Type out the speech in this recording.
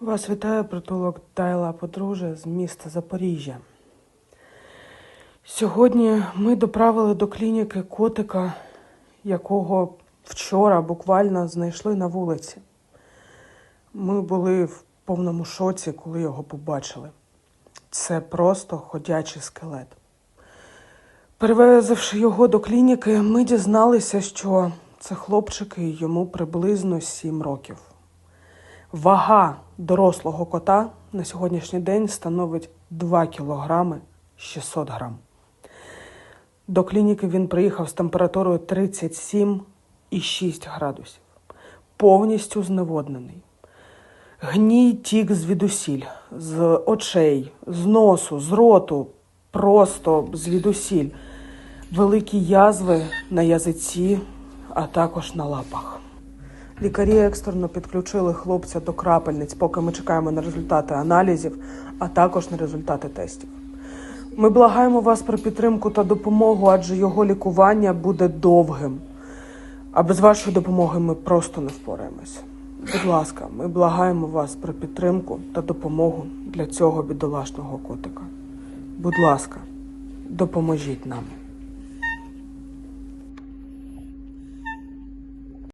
Вас вітає притулок Тайла Подружжя з міста Запоріжжя. Сьогодні ми доправили до клініки котика, якого вчора буквально знайшли на вулиці. Ми були в повному шоці, коли його побачили. Це просто ходячий скелет. Перевезивши його до клініки, ми дізналися, що це хлопчик і йому приблизно 7 років. Вага дорослого кота на сьогоднішній день становить 2 кілограми 600 грам. До клініки він приїхав з температурою 37,6 градусів, повністю зневоднений. Гній тік звідусіль, з очей, з носу, з роту, просто звідусіль. Великі язви на язиці, а також на лапах. Лікарі екстрено підключили хлопця до крапельниць, поки ми чекаємо на результати аналізів, а також на результати тестів. Ми благаємо вас про підтримку та допомогу, адже його лікування буде довгим. А без вашої допомоги ми просто не впораємося. Будь ласка, ми благаємо вас про підтримку та допомогу для цього бідолашного котика. Будь ласка, допоможіть нам.